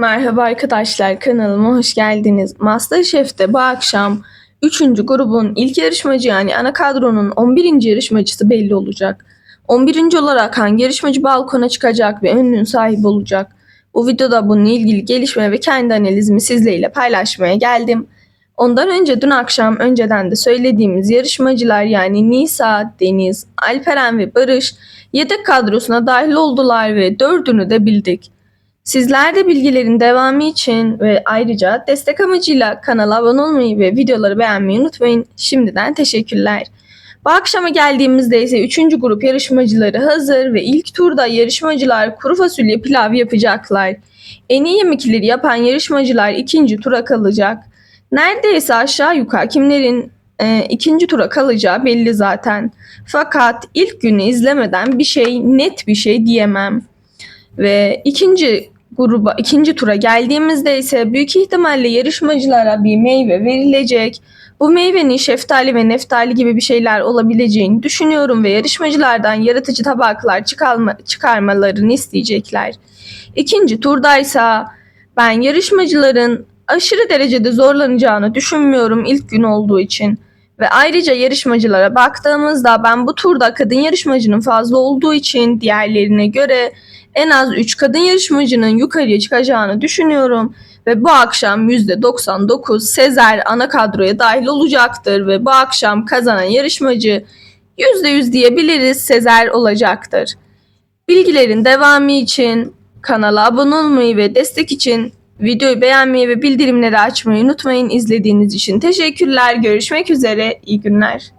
Merhaba arkadaşlar kanalıma hoş geldiniz. Masterchef'te bu akşam 3. grubun ilk yarışmacı yani ana kadronun 11. yarışmacısı belli olacak. 11. olarak hangi yarışmacı balkona çıkacak ve önlüğün sahibi olacak? Bu videoda bununla ilgili gelişme ve kendi analizimi sizlerle paylaşmaya geldim. Ondan önce dün akşam önceden de söylediğimiz yarışmacılar yani Nisa, Deniz, Alperen ve Barış yedek kadrosuna dahil oldular ve dördünü de bildik. Sizler de bilgilerin devamı için ve ayrıca destek amacıyla kanala abone olmayı ve videoları beğenmeyi unutmayın. Şimdiden teşekkürler. Bu akşama geldiğimizde ise 3. grup yarışmacıları hazır ve ilk turda yarışmacılar kuru fasulye pilav yapacaklar. En iyi yemekleri yapan yarışmacılar ikinci tura kalacak. Neredeyse aşağı yukarı kimlerin e, ikinci tura kalacağı belli zaten. Fakat ilk günü izlemeden bir şey net bir şey diyemem. Ve ikinci gruba, ikinci tura geldiğimizde ise büyük ihtimalle yarışmacılara bir meyve verilecek. Bu meyvenin şeftali ve neftali gibi bir şeyler olabileceğini düşünüyorum ve yarışmacılardan yaratıcı tabaklar çıkarma, çıkarmalarını isteyecekler. İkinci turdaysa ben yarışmacıların aşırı derecede zorlanacağını düşünmüyorum ilk gün olduğu için. Ve ayrıca yarışmacılara baktığımızda ben bu turda kadın yarışmacının fazla olduğu için diğerlerine göre en az 3 kadın yarışmacının yukarıya çıkacağını düşünüyorum. Ve bu akşam %99 Sezer ana kadroya dahil olacaktır ve bu akşam kazanan yarışmacı %100 diyebiliriz Sezer olacaktır. Bilgilerin devamı için kanala abone olmayı ve destek için videoyu beğenmeyi ve bildirimleri açmayı unutmayın. İzlediğiniz için teşekkürler. Görüşmek üzere. İyi günler.